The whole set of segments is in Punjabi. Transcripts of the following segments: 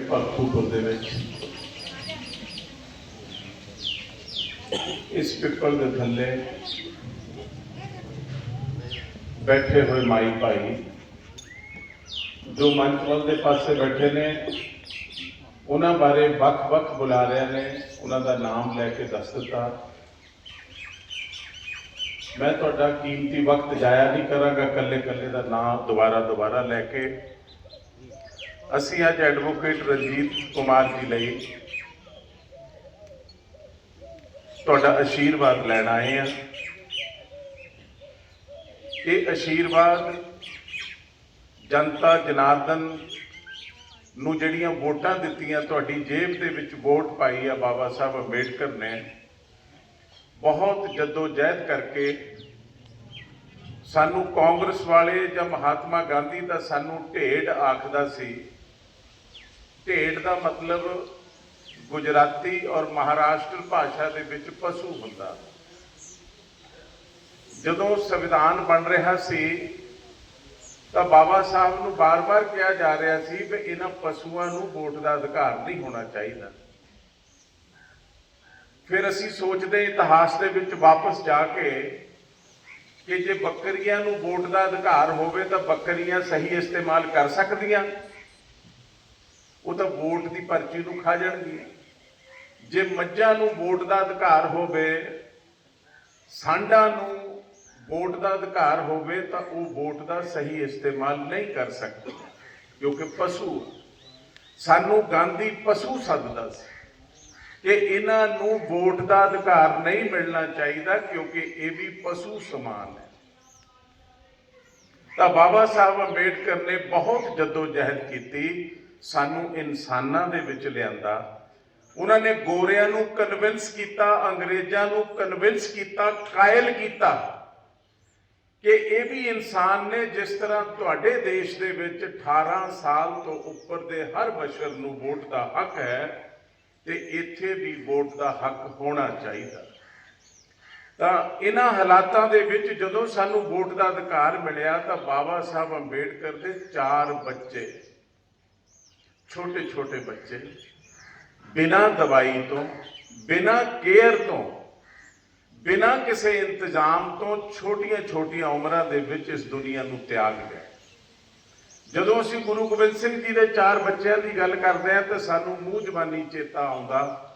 ਭਰਤਪੁਰ ਦੇ ਵਿੱਚ। ਇਸ ਪਿੱਪਲ ਦੇ ਥੱਲੇ ਬੈਠੇ ਹੋਏ ਮਾਈ ਭਾਈ, ਜੋ ਮੰਚ ਦੇ ਪਾਸੇ ਬੈਠੇ ਨੇ, ਉਹਨਾਂ ਬਾਰੇ ਵੱਖ-ਵੱਖ ਬੁਲਾਰਿਆਂ ਨੇ, ਉਹਨਾਂ ਦਾ ਨਾਮ ਲੈ ਕੇ ਦੱਸ ਦਿੱਤਾ। ਮੈਂ ਤੁਹਾਡਾ ਕੀਮਤੀ ਵਕਤ ਜਾਇਆ ਨਹੀਂ ਕਰਾਂਗਾ, ਕੱਲੇ-ਕੱਲੇ ਦਾ ਨਾਮ ਦੁਬਾਰਾ-ਦੁਬਾਰਾ ਲੈ ਕੇ ਅਸੀਂ ਅੱਜ ਐਡਵੋਕੇਟ ਰਣਜੀਤ ਕੁਮਾਰ ਜੀ ਲਈ ਤੁਹਾਡਾ ਆਸ਼ੀਰਵਾਦ ਲੈਣ ਆਏ ਹਾਂ। ਇਹ ਆਸ਼ੀਰਵਾਦ ਜਨਤਾ ਜਨਾਰਦਨ ਨੂੰ ਜਿਹੜੀਆਂ ਵੋਟਾਂ ਦਿੱਤੀਆਂ, ਤੁਹਾਡੀ ਜੇਬ ਦੇ ਵਿੱਚ ਵੋਟ ਪਾਈ ਆ ਬਾਬਾ ਸਾਹਿਬ ਅੰਬੇਡਕਰ ਨੇ, ਬਹੁਤ ਜੱਦੋ ਜਹਿਦ ਕਰਕੇ ਸਾਨੂੰ ਕਾਂਗਰਸ ਵਾਲੇ ਜਾਂ ਮਹਾਤਮਾ ਗਾਂਧੀ ਦਾ ਸਾਨੂੰ ਢੇਡ ਆਖਦਾ ਸੀ ਢੇਡ ਦਾ ਮਤਲਬ ਗੁਜਰਾਤੀ ਔਰ ਮਹਾਰਾਸ਼ਟਰ ਭਾਸ਼ਾ ਦੇ ਵਿੱਚ ਪਸ਼ੂ ਹੁੰਦਾ। ਜਦੋਂ ਸੰਵਿਧਾਨ ਬਣ ਰਿਹਾ ਸੀ, ਤਾਂ ਬਾਬਾ ਸਾਹਿਬ ਨੂੰ ਬਾਰ-ਬਾਰ ਕਿਹਾ ਜਾ ਰਿਹਾ ਸੀ ਕਿ ਇਹਨਾਂ ਪਸ਼ੂਆਂ ਨੂੰ ਵੋਟ ਦਾ ਅਧਿਕਾਰ ਨਹੀਂ ਹੋਣਾ ਚਾਹੀਦਾ। ਫਿਰ ਅਸੀਂ ਸੋਚਦੇ ਇਤਿਹਾਸ ਦੇ ਵਿੱਚ ਵਾਪਸ ਜਾ ਕੇ ਕਿ ਜੇ ਬੱਕਰੀਆਂ ਨੂੰ ਵੋਟ ਦਾ ਅਧਿਕਾਰ ਹੋਵੇ ਤਾਂ ਬੱਕਰੀਆਂ ਸਹੀ ਇਸਤੇਮਾਲ ਕਰ ਸਕਦੀਆਂ। ਉਹ ਤਾਂ ਵੋਟ ਦੀ ਪਰਚੀ ਨੂੰ ਖਾ ਜਾਣਗੀਆਂ ਜੇ ਮੱਝਾਂ ਨੂੰ ਵੋਟ ਦਾ ਅਧਿਕਾਰ ਹੋਵੇ ਸਾਂਡਾਂ ਨੂੰ ਵੋਟ ਦਾ ਅਧਿਕਾਰ ਹੋਵੇ, ਤਾਂ ਉਹ ਵੋਟ ਦਾ ਸਹੀ ਇਸਤੇਮਾਲ ਨਹੀਂ ਕਰ ਸਕਦੇ, ਕਿਉਂਕਿ ਪਸ਼ੂ ਸਾਨੂੰ ਗਾਂਧੀ ਪਸ਼ੂ ਸੱਦਦਾ ਸੀ ਕਿ ਇਹਨਾਂ ਨੂੰ ਵੋਟ ਦਾ ਅਧਿਕਾਰ ਨਹੀਂ ਮਿਲਣਾ ਚਾਹੀਦਾ, ਕਿਉਂਕਿ ਇਹ ਵੀ ਪਸ਼ੂ ਸਮਾਨ ਹੈ। ਤਾਂ ਬਾਬਾ ਸਾਹਿਬ ਅੰਬੇਡਕਰ ਨੇ ਬਹੁਤ ਜਦੋਜਹਿਦ ਕੀਤੀ ਸਾਨੂੰ ਇਨਸਾਨਾਂ ਦੇ ਵਿੱਚ ਲਿਆਂਦਾ। ਉਹਨਾਂ ਨੇ ਗੋਰਿਆਂ ਨੂੰ ਕਨਵਿੰਸ ਕੀਤਾ, ਅੰਗਰੇਜ਼ਾਂ ਨੂੰ ਕਨਵਿੰਸ ਕੀਤਾ ਕਾਇਲ ਕੀਤਾ ਕਿ ਇਹ ਵੀ ਇਨਸਾਨ ਨੇ ਜਿਸ ਤਰ੍ਹਾਂ ਤੁਹਾਡੇ ਦੇਸ਼ ਦੇ ਵਿੱਚ 18 ਸਾਲ ਤੋਂ ਉੱਪਰ ਦੇ ਹਰ ਬਸ਼ਰ ਨੂੰ ਵੋਟ ਦਾ ਹੱਕ ਹੈ ਤੇ ਇੱਥੇ ਵੀ ਵੋਟ ਦਾ ਹੱਕ ਹੋਣਾ ਚਾਹੀਦਾ। ਤਾਂ ਇਹਨਾਂ ਹਾਲਾਤਾਂ ਦੇ ਵਿੱਚ ਜਦੋਂ ਸਾਨੂੰ ਵੋਟ ਦਾ ਅਧਿਕਾਰ ਮਿਲਿਆ ਤਾਂ ਬਾਬਾ ਸਾਹਿਬ ਅੰਬੇਡਕਰ ਦੇ ਚਾਰ ਬੱਚੇ ਛੋਟੇ ਛੋਟੇ ਬੱਚੇ ਬਿਨਾਂ ਦਵਾਈ ਤੋਂ, ਬਿਨਾਂ ਕੇਅਰ ਤੋਂ, ਬਿਨਾਂ ਕਿਸੇ ਇੰਤਜ਼ਾਮ ਤੋਂ ਛੋਟੀਆਂ ਛੋਟੀਆਂ ਉਮਰਾਂ ਦੇ ਵਿੱਚ ਇਸ ਦੁਨੀਆ ਨੂੰ ਤਿਆਗ ਗਏ ਜਦੋਂ ਅਸੀਂ ਗੁਰੂ ਗੋਬਿੰਦ ਸਿੰਘ ਜੀ ਦੇ ਚਾਰ ਬੱਚਿਆਂ ਦੀ ਗੱਲ ਕਰਦੇ ਹਾਂ ਤਾਂ ਸਾਨੂੰ ਮੂੰਹ ਜ਼ਬਾਨੀ ਚੇਤਾ ਆਉਂਦਾ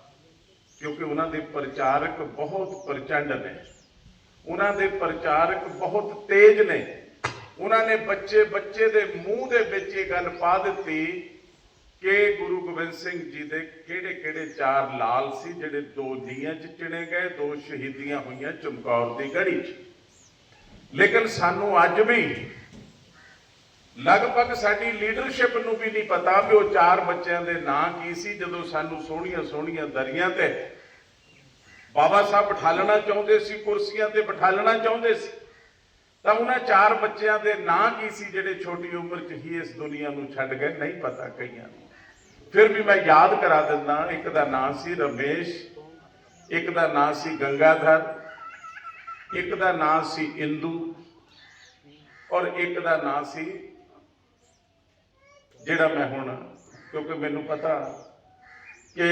ਕਿਉਂਕਿ ਉਹਨਾਂ ਦੇ ਪ੍ਰਚਾਰਕ ਬਹੁਤ ਪ੍ਰਚੰਡ ਨੇ। ਉਹਨਾਂ ਦੇ ਪ੍ਰਚਾਰਕ ਬਹੁਤ ਤੇਜ਼ ਨੇ। ਉਹਨਾਂ ਨੇ ਬੱਚੇ ਬੱਚੇ ਦੇ ਮੂੰਹ ਦੇ ਵਿੱਚ ਇਹ ਗੱਲ ਪਾ ਦਿੱਤੀ ਕਿ ਗੁਰੂ ਗੋਬਿੰਦ ਸਿੰਘ ਜੀ ਦੇ ਕਿਹੜੇ ਕਿਹੜੇ ਚਾਰ ਲਾਲ ਸੀ, ਜਿਹੜੇ ਦੋ ਦੀਆਂ ਚ ਚਿਣੇ ਗਏ, ਦੋ ਸ਼ਹੀਦੀਆਂ ਹੋਈਆਂ ਚਮਕੌਰ ਦੀ ਗੜੀ 'ਚ। ਲੇਕਿਨ ਸਾਨੂੰ ਅੱਜ ਵੀ ਲਗਭਗ ਸਾਡੀ ਲੀਡਰਸ਼ਿਪ ਨੂੰ ਵੀ ਨਹੀਂ ਪਤਾ ਵੀ ਉਹ ਚਾਰ ਬੱਚਿਆਂ ਦੇ ਨਾਂ ਕੀ ਸੀ, ਜਦੋਂ ਸਾਨੂੰ ਸੋਹਣੀਆਂ ਸੋਹਣੀਆਂ ਦਰੀਆਂ ਤੇ ਬਾਬਾ ਸਾਹਿਬ ਬਿਠਾਲਣਾ ਚਾਹੁੰਦੇ ਸੀ, ਕੁਰਸੀਆਂ ਤੇ ਬਿਠਾਲਣਾ ਚਾਹੁੰਦੇ ਸੀ, ਤਾਂ ਉਹਨਾਂ ਚਾਰ ਬੱਚਿਆਂ ਦੇ ਨਾਂ ਕੀ ਸੀ ਜਿਹੜੇ ਛੋਟੀ ਉਮਰ 'ਚ ਹੀ ਇਸ ਦੁਨੀਆ ਨੂੰ ਛੱਡ ਗਏ, ਨਹੀਂ ਪਤਾ ਕਈਆਂ ਨੂੰ। ਫਿਰ ਵੀ ਮੈਂ ਯਾਦ ਕਰਾ ਦਿੰਦਾ, ਇੱਕ ਦਾ ਨਾਂ ਸੀ ਰਮੇਸ਼, ਇੱਕ ਦਾ ਨਾਂ ਸੀ ਗੰਗਾਧਰ, ਇੱਕ ਦਾ ਨਾਂ ਸੀ ਇੰਦੂ ਔਰ ਇੱਕ ਦਾ ਨਾਂ ਸੀ ਜਿਹੜਾ ਮੈਂ ਹੁਣ, ਕਿਉਂਕਿ ਮੈਨੂੰ ਪਤਾ ਕਿ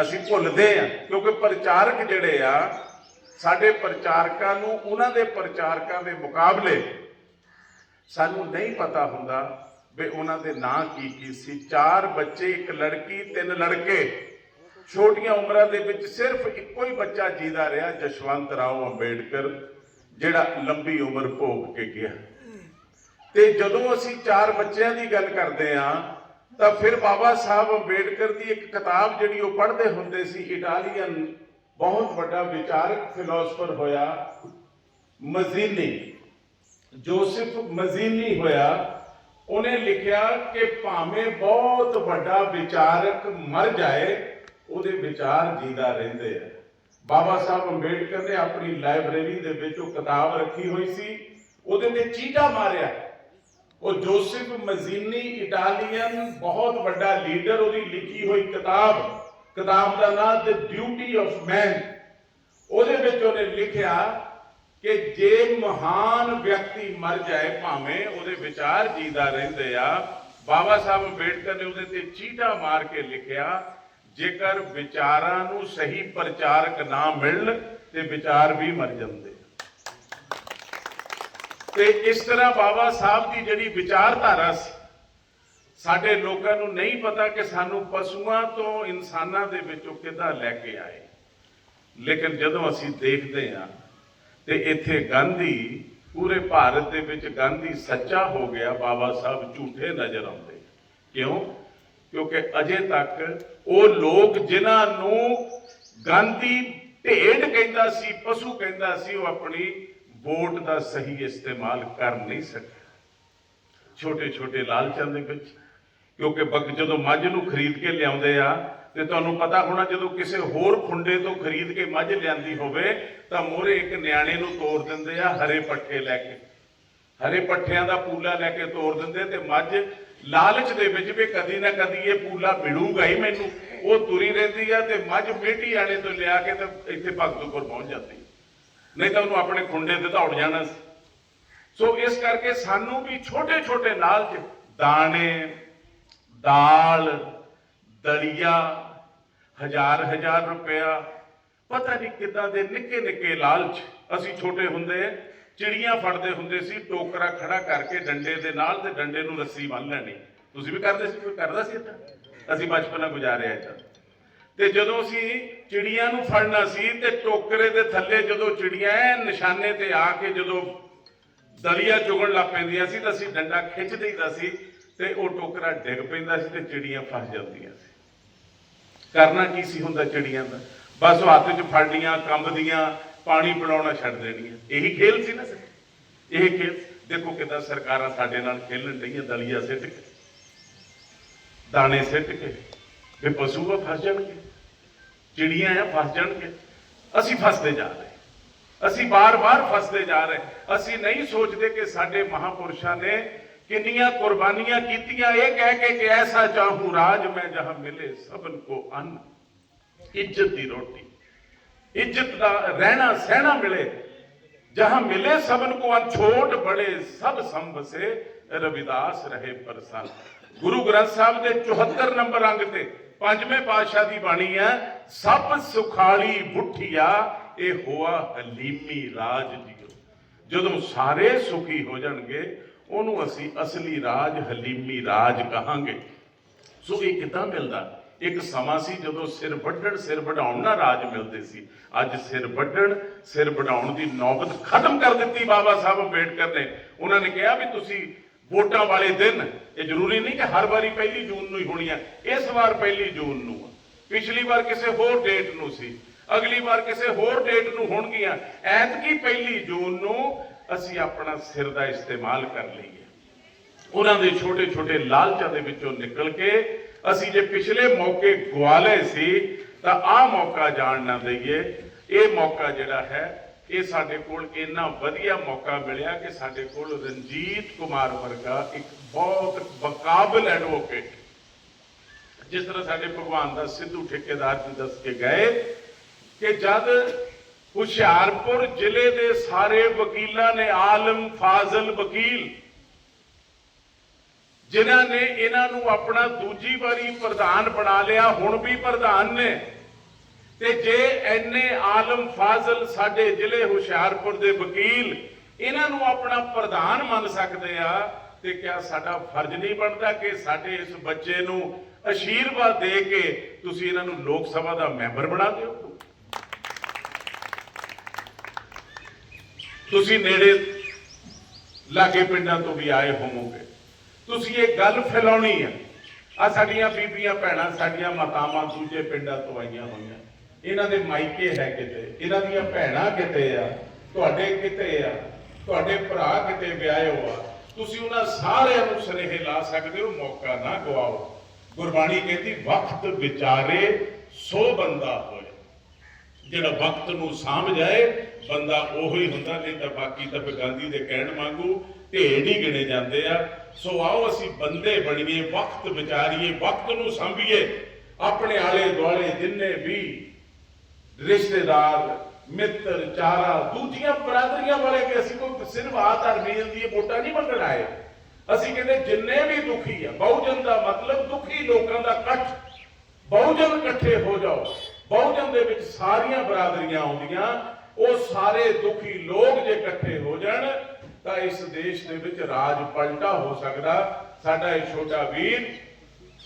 ਅਸੀਂ ਭੁੱਲਦੇ ਆ ਕਿਉਂਕਿ ਪ੍ਰਚਾਰਕ ਜਿਹੜੇ ਆ, ਸਾਡੇ ਪ੍ਰਚਾਰਕਾਂ ਨੂੰ ਉਹਨਾਂ ਦੇ ਪ੍ਰਚਾਰਕਾਂ ਦੇ ਮੁਕਾਬਲੇ ਸਾਨੂੰ ਨਹੀਂ ਪਤਾ ਹੁੰਦਾ ਵੀ ਉਹਨਾਂ ਦੇ ਨਾਂ ਕੀ ਕੀ ਸੀ? ਚਾਰ ਬੱਚੇ, ਇੱਕ ਲੜਕੀ, ਤਿੰਨ ਲੜਕੇ। ਛੋਟੀਆਂ ਉਮਰਾਂ ਦੇ ਵਿੱਚ ਸਿਰਫ ਇੱਕੋ ਹੀ ਬੱਚਾ ਜੀਦਾ ਰਿਹਾ, ਜਸ਼ਵੰਤ ਰਾਓ ਅੰਬੇਡਕਰ, ਜਿਹੜਾ ਲੰਬੀ ਉਮਰ ਭੋਗ ਕੇ ਗਿਆ। ਤੇ ਜਦੋਂ ਅਸੀਂ ਚਾਰ ਬੱਚਿਆਂ ਦੀ ਗੱਲ ਕਰਦੇ ਆ ਤਾਂ ਫਿਰ ਬਾਬਾ ਸਾਹਿਬ ਅੰਬੇਡਕਰ ਦੀ ਇੱਕ ਕਿਤਾਬ ਜਿਹੜੀ ਉਹ ਪੜ੍ਹਦੇ ਹੁੰਦੇ ਸੀ, ਇਟਾਲੀਅਨ, ਬਹੁਤ ਵੱਡਾ ਵਿਚਾਰਕ ਫਿਲਾਸਫਰ ਹੋਇਆ, ਮਜ਼ੀਨੀ। ਜੋਸਫ ਮਜ਼ੀਨੀ ਹੋਇਆ ਉਹਨੇ ਲਿਖਿਆ ਕਿ ਭਾਵੇਂ ਬਹੁਤ ਵੱਡਾ ਵਿਚਾਰਕ ਮਰ ਜਾਏ, ਉਹਦੇ ਵਿਚਾਰ ਜੀਦਾ ਰਹਿੰਦੇ ਆ। ਬਾਬਾ ਸਾਹਿਬ ਅੰਬੇਡਕਰ ਨੇ ਆਪਣੀ ਲਾਇਬ੍ਰੇਰੀ ਦੇ ਵਿੱਚ ਉਹ ਕਿਤਾਬ ਰੱਖੀ ਹੋਈ ਸੀ। ਉਹਦੇ ਤੇ ਚੀਟਾ ਮਾਰਿਆ। ਉਹ ਜੋਸਫ ਮਜ਼ੀਨੀ ਇਟਾਲੀਅਨ ਬਹੁਤ ਵੱਡਾ ਲੀਡਰ, ਉਹਦੀ ਲਿਖੀ ਹੋਈ ਕਿਤਾਬ ਕਿਤਾਬ ਦਾ ਨਾਮ ਦ ਡਿਊਟੀ ਆਫ ਮੈਨ ਉਹਦੇ ਵਿੱਚ ਉਹਨੇ ਲਿਖਿਆ ਕਿ ਜੇ ਮਹਾਨ ਵਿਅਕਤੀ ਮਰ ਜਾਏ, ਭਾਵੇਂ ਉਹਦੇ ਵਿਚਾਰ ਜੀਦਾ ਰਹਿੰਦੇ ਆ, ਬਾਬਾ ਸਾਹਿਬ ਅੰਬੇਡਕਰ ਨੇ ਉਹਦੇ ਤੇ ਚੀਟਾ ਮਾਰ ਕੇ ਲਿਖਿਆ, ਜੇਕਰ ਵਿਚਾਰਾਂ ਨੂੰ ਸਹੀ ਪ੍ਰਚਾਰਕ ਨਾ ਮਿਲਣ, ਤੇ ਵਿਚਾਰ ਵੀ ਮਰ ਜਾਂਦੇ ਤੇ ਇਸ ਤਰ੍ਹਾਂ ਬਾਬਾ ਸਾਹਿਬ ਦੀ ਜਿਹੜੀ ਵਿਚਾਰਧਾਰਾ ਸੀ, ਸਾਡੇ ਲੋਕਾਂ ਨੂੰ ਨਹੀਂ ਪਤਾ ਕਿ ਸਾਨੂੰ ਪਸ਼ੂਆਂ ਤੋਂ ਇਨਸਾਨਾਂ ਦੇ ਵਿੱਚੋਂ ਕਿੱਦਾਂ ਲੈ ਕੇ ਆਏ। ਲੇਕਿਨ ਜਦੋਂ ਅਸੀਂ ਦੇਖਦੇ ਹਾਂ ਤੇ ਇੱਥੇ ਗਾਂਧੀ, ਪੂਰੇ ਭਾਰਤ ਦੇ ਵਿੱਚ ਗਾਂਧੀ ਸੱਚਾ ਹੋ ਗਿਆ, ਬਾਬਾ ਸਾਹਿਬ ਝੂਠੇ ਨਜ਼ਰ ਆਉਂਦੇ। ਕਿਉਂ? ਕਿਉਂਕਿ ਅਜੇ ਤੱਕ ਉਹ ਲੋਕ ਜਿਨ੍ਹਾਂ ਨੂੰ ਗਾਂਧੀ ਢੇਡ ਕਹਿੰਦਾ ਸੀ, ਪਸ਼ੂ ਕਹਿੰਦਾ ਸੀ, ਉਹ ਆਪਣੀ ਵੋਟ ਦਾ ਸਹੀ ਇਸਤੇਮਾਲ ਕਰ ਨਹੀਂ ਸਕਿਆ। ਛੋਟੇ ਛੋਟੇ ਲਾਲਚਾਂ ਦੇ ਵਿੱਚ। ਕਿਉਂਕਿ ਬੱਕ, ਜਦੋਂ ਮੱਝ ਨੂੰ ਖਰੀਦ ਕੇ ਲਿਆਉਂਦੇ ਆ ਤੇ ਤੁਹਾਨੂੰ ਪਤਾ ਹੋਣਾ ਜਦੋਂ ਕਿਸੇ ਹੋਰ ਖੁੰਡੇ ਤੋਂ ਖਰੀਦ ਕੇ ਮੱਝ ਲਿਆਂਦੀ ਹੋਵੇ, ਤਾਂ ਮੋਰੇ ਇੱਕ ਨਿਆਣੇ ਨੂੰ ਤੋੜ ਦਿੰਦੇ ਆ ਹਰੇ ਪੱਠੇ ਲੈ ਕੇ। ਹਰੇ ਪੱਠਿਆਂ ਦਾ ਪੂਲਾ ਲੈ ਕੇ ਤੋੜ ਦਿੰਦੇ ਤੇ ਮੱਝ ਲਾਲਚ ਦੇ ਵਿੱਚ ਵੀ ਕਦੀ ਨਾ ਕਦੀ ਇਹ ਪੂਲਾ ਮਿਲੂਗਾ ਹੀ ਮੈਨੂੰ। ਉਹ ਤੁਰੀ ਰਹਿੰਦੀ ਆ ਤੇ ਮੱਝ ਮੇਟੀ ਆਣੇ ਤੋਂ ਲਿਆ ਕੇ ਤੇ ਇੱਥੇ ਭਗਤੂਪੁਰ ਪਹੁੰਚ ਜਾਂਦੀ ਨਹੀਂ ਤਾਂ ਉਹਨੂੰ ਆਪਣੇ ਖੁੰਡੇ ਤੇ ਦੌੜ ਜਾਣਾ ਸੀ। ਸੋ ਇਸ ਕਰਕੇ ਸਾਨੂੰ ਵੀ ਛੋਟੇ ਛੋਟੇ ਲਾਲਚ, ਦਾਣੇ, ਦਾਲ ਦਲੀਆ, ਹਜ਼ਾਰ ਹਜ਼ਾਰ ਰੁਪਇਆ। ਪਤਾ ਨਹੀਂ ਕਿੱਦਾਂ ਦੇ ਨਿੱਕੇ ਨਿੱਕੇ ਲਾਲਚ ਅਸੀਂ ਛੋਟੇ ਹੁੰਦੇ, ਚਿੜੀਆਂ ਫੜਦੇ ਹੁੰਦੇ ਸੀ, ਟੋਕਰਾ ਖੜਾ ਕਰਕੇ ਡੰਡੇ ਦੇ ਨਾਲ ਤੇ ਡੰਡੇ ਨੂੰ ਰੱਸੀ ਬੰਨ ਲੈਣੀ। ਤੁਸੀਂ ਵੀ ਕਰਦੇ ਸੀ, ਕੋਈ ਕਰਦਾ ਸੀ ਏਦਾਂ ਅਸੀਂ ਬਚਪਨਾ ਗੁਜ਼ਾਰਿਆ ਏਦਾਂ ਤੇ ਜਦੋਂ ਅਸੀਂ ਚਿੜੀਆਂ ਨੂੰ ਫੜਨਾ ਸੀ ਤੇ ਟੋਕਰੇ ਦੇ ਥੱਲੇ ਜਦੋਂ ਚਿੜੀਆਂ ਐਨ ਨਿਸ਼ਾਨੇ ਤੇ ਆ ਕੇ ਜਦੋਂ ਦਲੀਆ ਚੁਗਣ ਲੱਗ ਪੈਂਦੀਆਂ ਸੀ ਤਾਂ ਅਸੀਂ ਡੰਡਾ ਖਿੱਚ ਦਈਦਾ ਸੀ ਤੇ ਉਹ ਟੋਕਰਾ ਡਿੱਗ ਪੈਂਦਾ ਸੀ ਤੇ ਚਿੜੀਆਂ ਫਸ ਜਾਂਦੀਆਂ ਸੀ। ਕਰਨਾ ਕੀ ਸੀ ਹੁੰਦਾ ਚਿੜੀਆਂ ਦਾ? ਬਸ ਉਹ ਹੱਥ 'ਚ ਫੜ ਲੀਆਂ ਕੰਬਦੀਆਂ ਪਾਣੀ ਪਿਲਾਉਣਾ ਛੱਡ ਦੇਣੀਆਂ। ਇਹੀ ਖੇਲ ਸੀ ਨਾ ਸਰ। ਇਹ ਖੇਲ ਦੇਖੋ ਕਿਦਾਂ ਸਰਕਾਰਾਂ ਸਾਡੇ ਨਾਲ ਖੇਲਣ ਡਈਆਂ, ਦਲੀਆ ਸਿੱਟ ਕੇ। ਦਾਣੇ ਸਿੱਟ ਕੇ। ਵੀ ਪਸ਼ੂ ਆ, ਫਸ ਜਾਣਗੇ। ਚਿੜੀਆਂ ਆ, ਫਸ ਜਾਣਗੇ। ਅਸੀਂ ਫਸਦੇ ਜਾ ਰਹੇ। ਅਸੀਂ ਬਾਰ-ਬਾਰ ਫਸਦੇ ਜਾ ਰਹੇ। ਅਸੀਂ ਨਹੀਂ ਸੋਚਦੇ ਕਿ ਸਾਡੇ ਮਹਾਪੁਰਸ਼ਾਂ ਨੇ ਕਿੰਨੀਆਂ ਕੁਰਬਾਨੀਆਂ ਕੀਤੀਆਂ। ਇਹ ਕਹਿ ਕੇ ਕਿ ਐਸਾ ਚਾਹੂੰ ਰਾਜ ਮੈਂ ਜਹਾਂ ਮਿਲੇ, ਸਭਨ ਕੋ ਅੰਨ, ਇੱਜ਼ਤ ਦੀ ਰੋਟੀ। ਇੱਜ਼ਤ ਦਾ ਰਹਿਣਾ ਸਹਿਣਾ ਮਿਲੇ, ਜਹਾਂ ਮਿਲੇ, ਸਭਨ ਕੋ ਅੰਨ, ਛੋਟ ਬੜੇ, ਸਭ ਸੰਭਸੇ, ਰਵਿਦਾਸ ਰਹੇ ਪ੍ਰਸੰਨ। ਗੁਰੂ ਗ੍ਰੰਥ ਸਾਹਿਬ ਦੇ 74 ਨੰਬਰ ਅੰਗ ਤੇ ਪੰਜਵੇਂ ਪਾਤਸ਼ਾਹ ਦੀ ਬਾਣੀ ਹੈ, ਸਭ ਸੁਖਾਲੀ ਬੁੱਠੀਆ, ਇਹ ਹੋਆ ਹਲੀਮੀ ਰਾਜ ਜੀਓ। ਜਦੋਂ ਸਾਰੇ ਸੁਖੀ ਹੋ ਜਾਣਗੇ ਉਹਨੂੰ ਅਸੀਂ ਅਸਲੀ ਰਾਜ, ਹਲੀਮੀ ਰਾਜ ਕਹਾਂਗੇ। ਸੋ ਇਹ ਕਿੱਦਾਂ ਮਿਲਦਾ? ਇੱਕ ਸਮਾਂ ਸੀ ਜਦੋਂ ਸਿਰ ਵੱਢਣ, ਸਿਰ ਵਢਾਉਣ ਨਾਲ ਰਾਜ ਮਿਲਦੇ ਸੀ। ਅੱਜ ਸਿਰ ਵੱਢਣ, ਸਿਰ ਵਢਾਉਣ ਦੀ ਨੌਬਤ ਖਤਮ ਕਰ ਦਿੱਤੀ ਬਾਬਾ ਸਾਹਿਬ ਅੰਬੇਡਕਰ ਨੇ। ਉਹਨਾਂ ਨੇ ਕਿਹਾ ਵੀ ਤੁਸੀਂ ਵੋਟਾਂ ਵਾਲੇ ਦਿਨ, ਇਹ ਜ਼ਰੂਰੀ ਨਹੀਂ ਕਿ ਹਰ ਵਾਰੀ ਪਹਿਲੀ ਜੂਨ ਨੂੰ ਹੀ ਹੋਣੀ ਆ, ਇਸ ਵਾਰ ਪਹਿਲੀ ਜੂਨ ਨੂੰ ਆ। ਪਿਛਲੀ ਵਾਰ ਕਿਸੇ ਹੋਰ ਡੇਟ ਨੂੰ ਸੀ, ਅਗਲੀ ਵਾਰ ਕਿਸੇ ਹੋਰ ਡੇਟ ਨੂੰ ਹੋਣਗੀਆਂ। ਐਤਕੀ ਪਹਿਲੀ ਜੂਨ ਨੂੰ ਅਸੀਂ ਆਪਣਾ ਸਿਰ ਦਾ ਇਸਤੇਮਾਲ ਕਰ ਲਈਏ। ਉਹਨਾਂ ਦੇ ਛੋਟੇ ਛੋਟੇ ਲਾਲਚਾਂ ਦੇ ਵਿੱਚੋਂ ਨਿਕਲ ਕੇ ਅਸੀਂ ਜੇ ਪਿਛਲੇ ਮੌਕੇ ਗਵਾ ਲਏ ਸੀ, ਤਾਂ ਆਹ ਮੌਕਾ ਜਾਣ ਨਾ ਦਈਏ। ਇਹ ਮੌਕਾ ਜਿਹੜਾ ਹੈ, ਇਹ ਸਾਡੇ ਕੋਲ ਇੰਨਾ ਵਧੀਆ ਮੌਕਾ ਮਿਲਿਆ ਕਿ ਸਾਡੇ ਕੋਲ ਰਣਜੀਤ ਕੁਮਾਰ ਵਰਗਾ ਇੱਕ ਬਹੁਤ ਬਕਾਬਲ ਐਡਵੋਕੇਟ ਜਿਸ ਤਰ੍ਹਾਂ ਸਾਡੇ ਭਗਵਾਨ ਦਾ ਸਿੱਧੂ ਠੇਕੇਦਾਰ ਜੀ ਦੱਸ ਕੇ ਗਏ ਕਿ ਜਦ ਹੁਸ਼ਿਆਰਪੁਰ ਜ਼ਿਲ੍ਹੇ ਦੇ ਸਾਰੇ ਵਕੀਲਾਂ ਨੇ ਆਲਮ ਫਾਜ਼ਲ ਵਕੀਲ, ਜਿਨ੍ਹਾਂ ਨੇ ਇਹਨਾਂ ਨੂੰ ਆਪਣਾ ਦੂਜੀ ਵਾਰੀ ਪ੍ਰਧਾਨ ਬਣਾ ਲਿਆ, ਹੁਣ ਵੀ ਪ੍ਰਧਾਨ ਨੇ। ਤੇ ਜੇ ਐਨੇ ਆਲਮ ਫਾਜ਼ਲ ਸਾਡੇ ਜ਼ਿਲ੍ਹੇ ਹੁਸ਼ਿਆਰਪੁਰ ਦੇ ਵਕੀਲ ਇਹਨਾਂ ਨੂੰ ਆਪਣਾ ਪ੍ਰਧਾਨ ਮੰਨ ਸਕਦੇ ਆ, ਤੇ ਕਿਆ ਸਾਡਾ ਫਰਜ਼ ਨਹੀਂ ਬਣਦਾ ਕਿ ਸਾਡੇ ਇਸ ਬੱਚੇ ਨੂੰ ਅਸ਼ੀਰਵਾਦ ਦੇ ਕੇ ਤੁਸੀਂ ਇਹਨਾਂ ਨੂੰ ਲੋਕ ਸਭਾ ਦਾ ਮੈਂਬਰ ਬਣਾ ਦਿਓ? ਤੁਸੀਂ ਨੇੜੇ ਲਾਗੇ ਪਿੰਡਾਂ ਤੋਂ ਵੀ ਆਏ ਹੋਵੋਗੇ। ਤੁਸੀਂ ਇਹ ਗੱਲ ਫੈਲਾਉਣੀ ਆ ਆ ਸਾਡੀਆਂ ਬੀਬੀਆਂ ਭੈਣਾਂ, ਸਾਡੀਆਂ ਮਾਤਾਵਾਂ ਦੂਜੇ ਪਿੰਡਾਂ ਤੋਂ ਆਈਆਂ ਹੋਈਆਂ। ਇਹਨਾਂ ਦੇ ਮਾਇਕੇ ਹੈ ਕਿਤੇ? ਇਹਨਾਂ ਦੀਆਂ ਭੈਣਾਂ ਕਿਤੇ ਆ? ਤੁਹਾਡੇ ਕਿਤੇ ਆ? ਤੁਹਾਡੇ ਭਰਾ ਕਿਤੇ ਵਿਆਹੇ ਹੋ ਆ? ਤੁਸੀਂ ਉਹਨਾਂ ਸਾਰਿਆਂ ਨੂੰ ਸੁਨੇਹੇ ਲਾ ਸਕਦੇ ਹੋ, ਮੌਕਾ ਨਾ ਗਵਾਓ ਗੁਰਬਾਣੀ ਕਹਿੰਦੀ, ਵਕਤ ਵਿਚਾਰੇ ਸੋ ਬੰਦਾ ਹੋਏ। ਜਿਹੜਾ ਵਕਤ ਨੂੰ ਸਮਝ ਆਏ ਬੰਦਾ ਉਹੀ ਹੁੰਦਾ ਨਹੀਂ ਤਾਂ ਬਾਕੀ ਤਾਂ ਗਾਂਧੀ ਦੇ ਕਹਿਣ ਵਾਂਗੂ ਢੇਡ ਹੀ ਗਿਣੇ ਜਾਂਦੇ ਆ। ਸੋ ਆਓ ਅਸੀਂ ਬੰਦੇ ਬਣੀਏ, ਵਕਤ ਵਿਚਾਰੀਏ, ਵਕਤ ਨੂੰ ਸੰਭੀਏ। ਆਪਣੇ ਆਲੇ ਦੁਆਲੇ ਜਿੰਨੇ ਵੀ ਰਿਸ਼ਤੇਦਾਰ, ਮਿੱਤਰ, ਚਾਰਾ, ਦੂਜੀਆਂ ਬਰਾਦਰੀਆਂ ਵਾਲੇ ਕਿ ਅਸੀਂ ਕੋਈ ਸਿਰਫ ਆ ਧਰਮੀ ਦੀ ਵੋਟਾਂ ਨਹੀਂ ਮੰਗਣ ਆਏ। ਅਸੀਂ ਕਹਿੰਦੇ ਜਿੰਨੇ ਵੀ ਦੁਖੀ ਆ, ਬਹੁਜਨ ਦਾ ਮਤਲਬ ਦੁਖੀ ਲੋਕਾਂ ਦਾ ਇਕੱਠ। ਬਹੁਜਨ ਇਕੱਠੇ ਹੋ ਜਾਓ। ਬਹੁਜਨ ਦੇ ਵਿੱਚ ਸਾਰੀਆਂ ਬਰਾਦਰੀਆਂ ਆਉਂਦੀਆਂ। ਉਹ ਸਾਰੇ ਦੁਖੀ ਲੋਕ ਜੇ ਇਕੱਠੇ ਹੋ ਜਾਣ, ਤਾਂ ਇਸ ਦੇਸ਼ ਦੇ ਵਿੱਚ ਰਾਜ ਪਲਟਾ ਹੋ ਸਕਦਾ। ਸਾਡਾ ਇਹ ਛੋਟਾ ਵੀਰ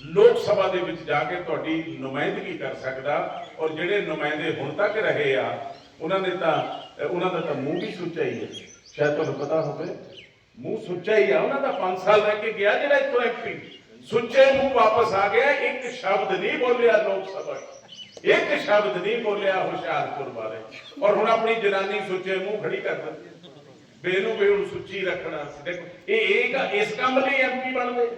ਲੋਕ ਸਭਾ ਦੇ ਵਿੱਚ ਜਾ ਕੇ ਤੁਹਾਡੀ ਨੁਮਾਇੰਦਗੀ ਕਰ ਸਕਦਾ ਔਰ ਜਿਹੜੇ ਨੁਮਾਇੰਦੇ ਹੁਣ ਤੱਕ ਰਹੇ ਆ, ਉਹਨਾਂ ਨੇ ਤਾਂ, ਉਹਨਾਂ ਦਾ ਤਾਂ ਮੂੰਹ ਵੀ ਸੁੱਚਾ ਹੀ ਹੈ। ਸ਼ਾਇਦ ਤੁਹਾਨੂੰ ਪਤਾ ਹੋਵੇ, ਮੂੰਹ ਸੁੱਚਾ ਹੀ ਆ। ਉਹਨਾਂ ਦਾ 5 ਸਾਲ ਰਹਿ ਕੇ ਗਿਆ ਜਿਹੜਾ ਇੱਥੋਂ ਐਮਪੀ ਸੁੱਚੇ ਮੂੰਹ ਵਾਪਸ ਆ ਗਿਆ, ਇੱਕ ਸ਼ਬਦ ਨਹੀਂ ਬੋਲਿਆ ਲੋਕ ਸਭਾ ਇੱਕ ਸ਼ਬਦ ਨਹੀਂ ਬੋਲਿਆ ਹੁਸ਼ਿਆਰਪੁਰ ਬਾਰੇ ਔਰ ਹੁਣ ਆਪਣੀ ਜਨਾਨੀ ਸੁੱਚੇ ਮੂੰਹ ਖੜੀ ਕਰ ਦਿੱਤੀ ਬੇਨੂੰ ਬੇਨੂੰ ਸੁੱਚੀ ਰੱਖਣਾ। ਸੀ ਦੇਖੋ, ਇਹ ਇਹ ਇਸ ਕੰਮ ਲਈ ਐਮਪੀ ਬਣਦੇ।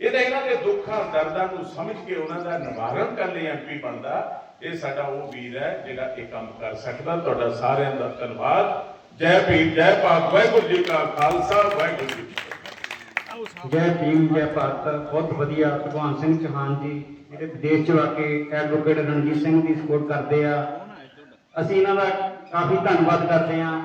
ਇਹ ਤਾਂ ਇਹਨਾਂ ਦੇ ਦੁੱਖਾਂ, ਦਰਦਾਂ ਨੂੰ ਸਮਝ ਕੇ ਉਹਨਾਂ ਦਾ ਨਿਵਾਰਨ ਕਰਨ ਲਈ ਐਮਪੀ ਬਣਦਾ। ਇਹ ਸਾਡਾ ਉਹ ਵੀਰ ਹੈ ਜਿਹੜਾ ਇਹ ਕੰਮ ਕਰ ਸਕਦਾ। ਤੁਹਾਡਾ ਸਾਰਿਆਂ ਦਾ ਧੰਨਵਾਦ। ਜੈ ਭੀਮ, ਜੈ ਭਾਰਤ ਵਾਹਿਗੁਰੂ ਜੀ ਕਾ ਖਾਲਸਾ, ਵਾਹਿਗੁਰੂ ਜੀ ਜੈ ਭੀਮ, ਜੈ ਭਾਰਤ। ਬਹੁਤ ਵਧੀਆ। ਭਗਵਾਨ ਸਿੰਘ ਚੌਹਾਨ ਜੀ, ਜਿਹੜੇ ਵਿਦੇਸ਼ ਚ ਆ ਕੇ ਐਡਵੋਕੇਟ ਰਣਜੀਤ ਸਿੰਘ ਦੀ ਸਪੋਰਟ ਕਰਦੇ ਆ। ਅਸੀਂ ਇਹਨਾਂ ਦਾ ਕਾਫੀ ਧੰਨਵਾਦ ਕਰਦੇ ਆ